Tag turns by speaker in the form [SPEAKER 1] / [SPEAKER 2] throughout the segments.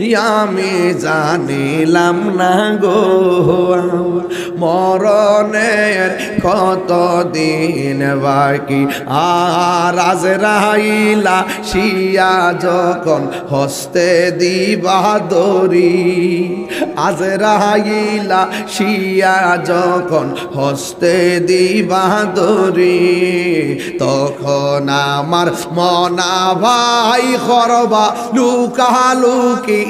[SPEAKER 1] আমি জানিলাম না গো মরণের কত দিন বাকি। আর আজ রাইলা শিয়া যখন হস্তে দিবা দরি আজ রাইলা শিয়া যখন হস্তে দিবা দরি তখন আমার মনা ভাই খরবা লুকা লুকি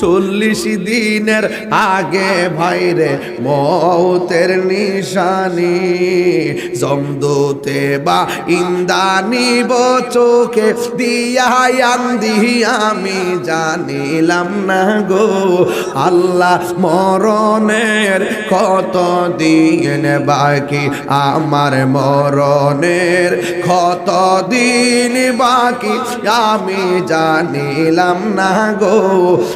[SPEAKER 1] চল্লিশ দিনের আগে ভাইরে মৌতের নিশানি জমদোতে বা ইন্দানি চোখে দিয়া আন্দি, আমি জানিলাম না গো। আল্লাহ মরণের কত দিন বাকি, আমার মরণের কত দিন বাকি, আমি জানিলাম না গো।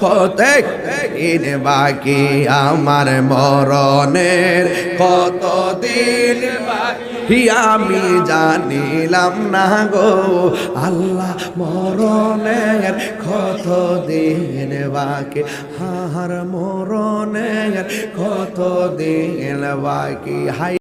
[SPEAKER 1] কত দিন বাকি আমার মরণের কত দিন বাকি আমি জানিলাম না গো। আল্লাহ মরণের কত দিন বাকি হার মরণের কত দিন বাকি? হাই